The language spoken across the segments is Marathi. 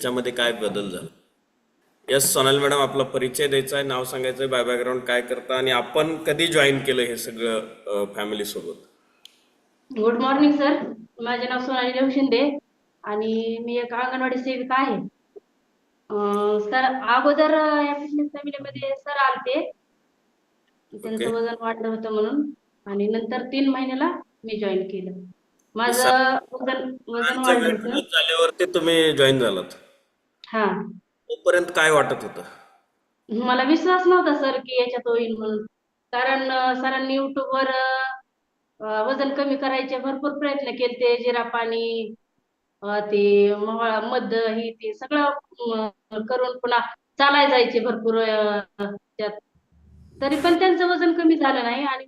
त्यांच्यामध्ये काय बदल झाला? यस सोनाल मॅडम आपला परिचय द्यायचा आहे नाव सांगायचं आहे बाय बॅकग्राऊंड काय करता आणि आपण कधी जॉईन केलं हे सगळं फॅमिली सोबत? गुड मॉर्निंग सर माझे नाव सोनाली देव शिंदे आणि मी एक अंगणवाडी सेविका आहे. सर अगोदर या फिटनेस फॅमिलीमध्ये सर आलते. त्यांचं. वजन वाढलं होतं म्हणून आणि नंतर तीन महिन्याला मी जॉईन केलं. माझं वजन वजन वाढलं झाल्यावरती तुम्ही जॉईन झालात. हा. तोपर्यंत काय वाटत होतं? मला विश्वास नव्हता सर की याच्यात होईल म्हणून. कारण सरांनी युट्यूबवर वजन कमी करायचे भरपूर प्रयत्न केलते. जिरा पाणी ते मध ही ते सगळं करून पुन्हा चालाय जायचे भरपूर त्यात. तरी पण त्यांचं वजन कमी झालं नाही आणि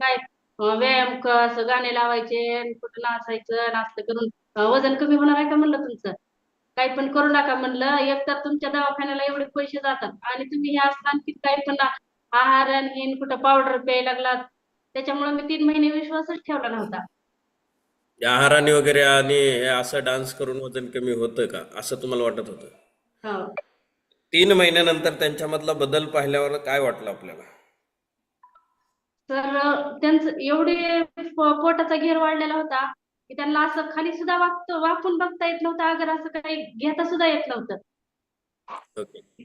काय व्यायाम असं गाणे लावायचे कुठं नाचायचं नाचतं करून वजन कमी होणार आहे का म्हणलं तुमचं? काही पण करू नका म्हणलं. एक तर तुमच्या दवाखान्याला एवढे पैसे जातात. आणि तुम्ही हे असं आणखी काही पण आहार आणि कुठं पावडर प्यायला लागलात. त्याच्यामुळे मी तीन महिने विश्वासच ठेवला नव्हता. आहाराने वगैरे आणि असं डान्स करून वजन कमी होतं का? असं तुम्हाला वाटत होतं? हो. तीन महिन्यानंतर त्यांच्यामधला बदल पाहिल्यावर काय वाटलं आपल्याला? तर त्यांचं एवढे पोटाचा घेर वाढलेला होता. की त्यांना असं खाली सुद्धा वागतो वाकून बघता येत नव्हतं अगर असं काही घेता सुद्धा येत नव्हतं.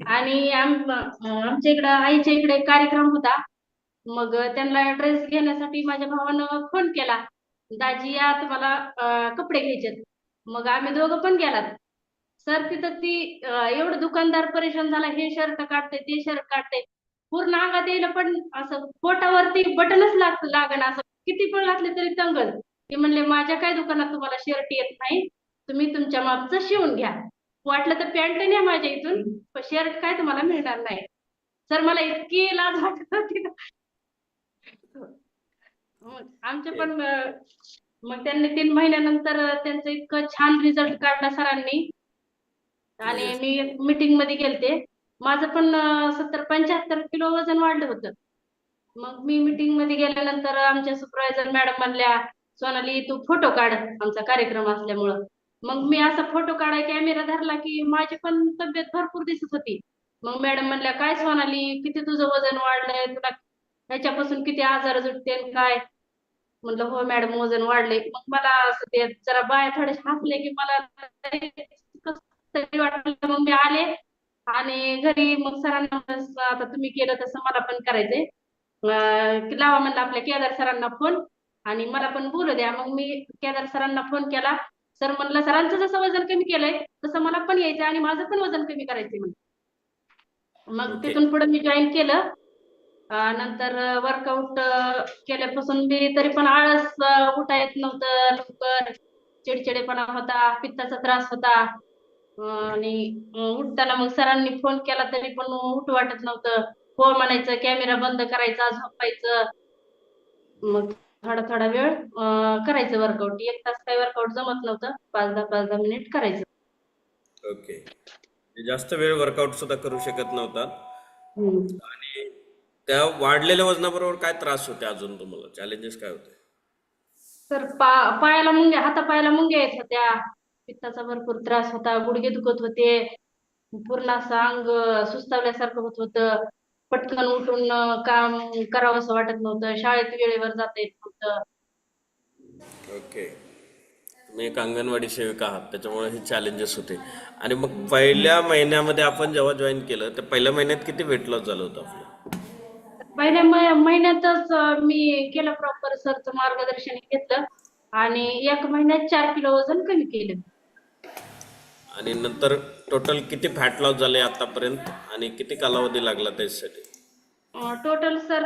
आणि आमच्या इकडं आईच्या इकडे कार्यक्रम होता. मग त्यांना ड्रेस घेण्यासाठी माझ्या भावानं फोन केला. दाजी या तुम्हाला कपडे घ्यायचेत. मग आम्ही दोघं पण गेलात. सर तिथं ती एवढं दुकानदार परेशान झाला हे शर्ट काढते ते शर्ट काढते. पूर्ण अंगात येईल पण असं पोटावरती बटनच लाग लागण असं किती पण घातले तरी तंगच ते म्हणले माझ्या काय दुकानात तुम्हाला शर्ट येत नाही? तुम्ही तुमच्या मापचं शिवून घ्या. वाटलं तर पॅन्ट न्या माझ्या इथून पण शर्ट काय तुम्हाला मिळणार नाही. सर मला इतकी लाज वाटत होती ना. मग आमचे पण मग त्यांनी तीन महिन्यानंतर त्यांचं इतकं छान रिझल्ट काढला सरांनी. आणि. मी मीटिंगमध्ये गेलते. माझं पण सत्तर पंच्याहत्तर किलो वजन वाढलं होतं. मग मी मीटिंगमध्ये गेल्यानंतर आमच्या सुपरवायझर मॅडम म्हणल्या सोनाली तू फोटो काढ आमचा कार्यक्रम असल्यामुळं. मग मी असा फोटो काढाय कॅमेरा धरला की माझी पण तब्येत भरपूर दिसत होती. मग मॅडम म्हणल्या काय सोनाली किती तुझं वजन वाढलंय? तुला ह्याच्यापासून किती आजार जुटते काय? म्हणलं हो मॅडम वजन वाढले मग मला असं ते जरा बाया थोडे हसले की मला तरी वाटलं मग मी आले आणि घरी मग सरांना आता तुम्ही केलं तसं मला पण करायचंय. लावा म्हणलं आपल्या केदार सरांना फोन आणि मला पण बोलू द्या. मग मी केदार सरांना फोन केला. सर म्हणलं सरांचं जसं वजन कमी केलंय तसं मला पण यायचं आणि माझं पण वजन कमी करायचंय म्हणलं मग. तिथून पुढे मी जॉईन केलं. नंतर वर्कआउट केल्यापासून मी तरी पण आळस उठा येत नव्हतं लवकर. चिडचिडेपणा होता पित्ताचा त्रास होता. आणि उठताना मग सरांनी फोन केला तरी पण उठू वाटत नव्हतं. हो म्हणायचं कॅमेरा बंद करायचा झोपायचं. मग थोडा थोडा वेळ करायचं वर्कआउट एक तास काही वर्कआउट जमत नव्हतं. पाच दहा पाच दहा मिनिट करायचं. ओके जास्त वेळ वर्कआउट सुद्धा करू शकत नव्हता. आणि त्या वाढलेल्या वजनाबरोबर काय त्रास होते अजून तुम्हाला? चॅलेंजेस काय होते? तर पा पायाला मुंग्या हातापायाला मुंग्या येत होत्या. पित्ताचा भरपूर त्रास होता गुडघे दुखत होते. पूर्ण असं अंग सुस्तावल्यासारखं होत होतं. पटकन उठून काम करावं असं वाटत नव्हतं. शाळेत वेळेवर जाता येत नव्हतं. ओके. तुम्ही एक अंगणवाडी सेविका आहात त्याच्यामुळे हे चॅलेंजेस होते. आणि मग पहिल्या महिन्यामध्ये आपण जेव्हा जॉईन केलं तर पहिल्या महिन्यात किती वेट लॉस झालं होतं आपलं? पहिल्या महिन्यातच अं, मी केलं प्रॉपर सरचं मार्गदर्शन घेतलं आणि एक महिन्यात चार किलो वजन कमी केलं. आणि नंतर टोटल किती फॅट लॉस झाले आतापर्यंत आणि किती कालावधी लागला त्याच्यासाठी? टोटल सर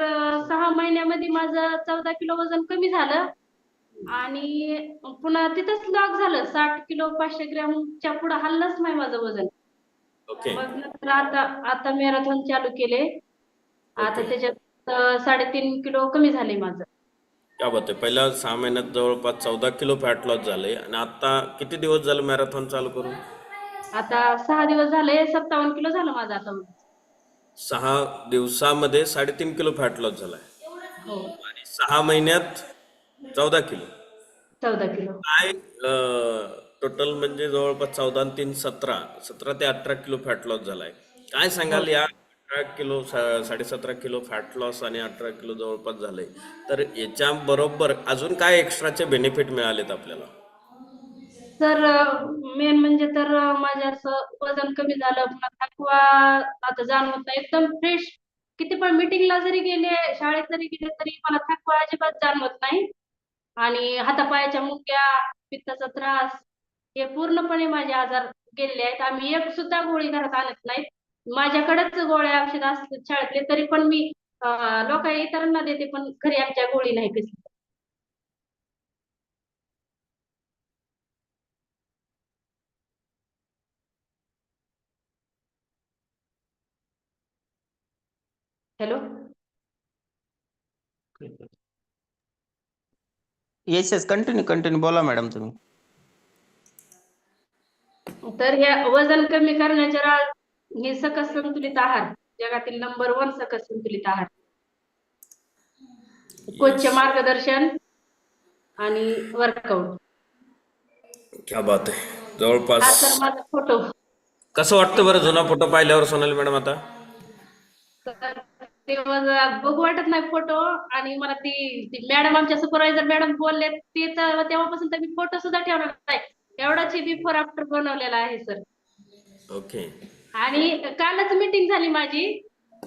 सहा महिन्यामध्ये माझं चौदा किलो वजन कमी झालं. आणि पुन्हा तिथंच लॉक झालं. साठ किलो पाचशे ग्रॅमच्या पुढे हल्लंच नाही माझं वजन. ओके. मग नंतर आता आता मॅरेथॉन चालू केले. आता. त्याच्यात साडेतीन किलो कमी झाले माझं. क्या बात आहे. पहिल्या सहा महिन्यात जवळपास चौदा किलो फॅट लॉस झाले. आणि आता किती दिवस झाले मॅरेथॉन चालू करून? आता सहा दिवस झाले सत्तावन्न किलो झालं माझं आता सहा दिवसामध्ये साडेतीन किलो फॅट लॉस झालाय. हो. आणि सहा महिन्यात चौदा किलो. चौदा किलो. काय टोटल म्हणजे जवळपास चौदा आणि तीन सतरा सतरा ते अठरा किलो फॅट लॉस झालाय. काय सांगाल या अठरा किलो सा- साडेसतरा किलो फॅट लॉस आणि अठरा किलो जवळपास झालंय. तर याच्या बरोबर अजून काय एक्स्ट्राचे बेनिफिट मिळालेत आपल्याला? सर मेन म्हणजे तर माझ्या असं वजन कमी झालं पुन्हा थकवा आता जाणवत नाही एकदम फ्रेश किती पण मीटिंगला जरी गेले शाळेत जरी गेले तरी मला थकवा अजिबात जाणवत नाही. आणि हातापायाच्या मुक्या पित्ताचा त्रास हे पूर्णपणे माझे आजार गेलेले आहेत. आम्ही एक सुद्धा गोळी घरात आणत नाहीत माझ्याकडेच गोळ्या औषध असतात शाळेतले तरी पण मी लोक इतरांना देते पण घरी आमच्या गोळी नाही पिसली hello? Yes yes continue continue बोला मॅडम तुम्ही. तर ह्या वजन कमी करण्याच्या राज हे सकस संतुलित आहार जगातील नंबर वन सकस संतुलित आहार. कोचचे मार्गदर्शन आणि वर्कआउट क्या बात आहे हा जवळपास माझा फोटो कसं वाटतं बरं जुना फोटो पाहिल्यावर सोनाली मॅडम आता? तर ते मला बघू वाटत नाही फोटो आणि मला ती मॅडम आमच्या सुपरवायझर मॅडम बोलले ते तर तेव्हापासून तर मी फोटो सुद्धा ठेवणार नाही. एवढाच बिफोर आफ्टर बनवलेला आहे सर ओके आणि कालच मीटिंग झाली माझी.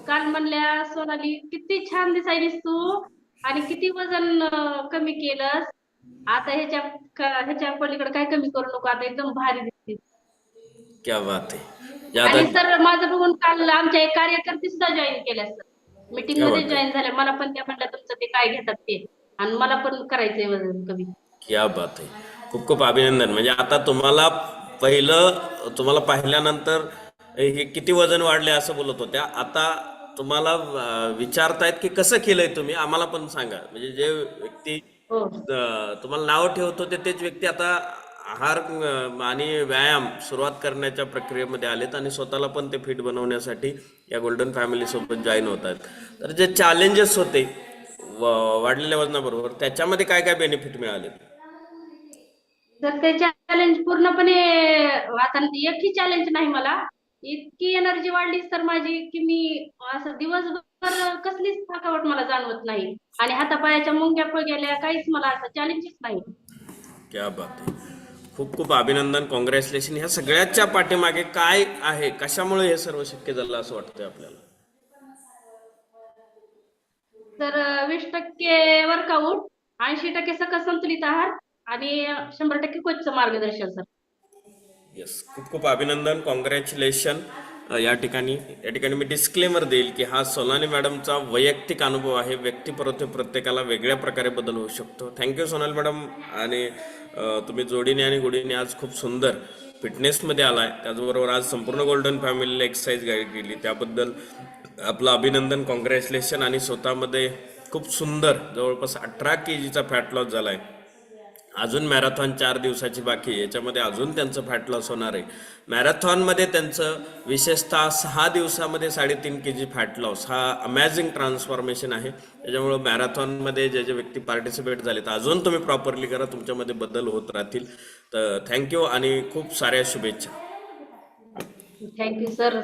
काल म्हणल्या सोनाली किती छान दिसायलीस तू. आणि किती वजन कमी केलंस. आता ह्याच्या ह्याच्या पलीकडे काय कमी करू नको आता एकदम भारी दिसते. क्या बात आहे. आणि सर माझं बघून काल आमच्या एक कार्यकर्ते सुद्धा जॉईन केल्या सर मीटिंगमध्ये. जॉईन झाल्या मला पण त्या म्हणल्या तुमचं ते काय घेतात ते? आणि मला पण करायचंय वजन कमी. क्या बात आहे. खूप खूप अभिनंदन. म्हणजे आता तुम्हाला पहिलं तुम्हाला पाहिल्यानंतर हे किती वजन वाढले असं बोलत होत्या. आता तुम्हाला विचारतायत की कसं केलंय तुम्ही? आम्हाला पण सांगा. म्हणजे जे व्यक्ती हो. तुम्हाला नाव ठेवत होते तेच व्यक्ती आता आहार आणि व्यायाम सुरुवात करण्याच्या प्रक्रियेमध्ये आलेत आणि स्वतःला पण ते फिट बनवण्यासाठी या गोल्डन फॅमिली सोबत जॉईन होत आहेत. तर जे चॅलेंजेस होते वाढलेल्या वजनाबरोबर त्याच्यामध्ये काय काय बेनिफिट मिळाले? तर ते चॅलेंज पूर्णपणे आता एकही चॅलेंज नाही मला. इतकी एनर्जी वाढली तर माझी की मी असं दिवसभर कसलीच थकावट मला जाणवत नाही. आणि हातापायाच्या मुंग्या गेल्या काहीच मला असं चॅलेंजच नाही. क्या बात आहे. खूप खूप अभिनंदन कॉंग्रॅच्युलेशन ह्या सगळ्याच्या पाठीमागे काय आहे? कशामुळे हे सर्व शक्य झालं असं वाटतंय आपल्याला? तर वीस टक्के वर्कआउट ऐंशी टक्के सकस संतुलित आहार आणि शंभर टक्के कोचचं मार्गदर्शन सर येस खूप खूप अभिनंदन कॉंग्रॅच्युलेशन या ठिकाणी या ठिकाणी मी डिस्क्लेमर देईल की हा सोनाली मॅडमचा वैयक्तिक अनुभव आहे. व्यक्तिपरत्वे प्रत्येकाला वेगळ्या प्रकारे बदल होऊ शकतो. Thank you Sonali madam. आणि तुम्ही जोडीने आणि गोडीने आज खूप सुंदर फिटनेसमध्ये आलाय. त्याचबरोबर आज संपूर्ण गोल्डन फॅमिलीला एक्सरसाइज गाईड केली. त्याबद्दल आपलं अभिनंदन कॉंग्रॅच्युलेशन आणि स्वतःमध्ये खूप सुंदर जवळपास अठरा के जीचा फॅट लॉस झाला आहे अजून मॅरेथॉन चार दिवसाची बाकी आहे. याच्यामध्ये अजून त्यांचं फॅट लॉस होणार आहे. मॅरेथॉनमध्ये त्यांचं विशेषतः सहा दिवसामध्ये साडेतीन के जी फॅट लॉस हा अमॅझिंग ट्रान्सफॉर्मेशन आहे. त्याच्यामुळं मॅरेथॉनमध्ये जे जे व्यक्ती पार्टिसिपेट झाले तर अजून तुम्ही प्रॉपरली करा तुमच्यामध्ये बदल होत राहतील. तर थँक्यू आणि खूप साऱ्या शुभेच्छा. Thank you sir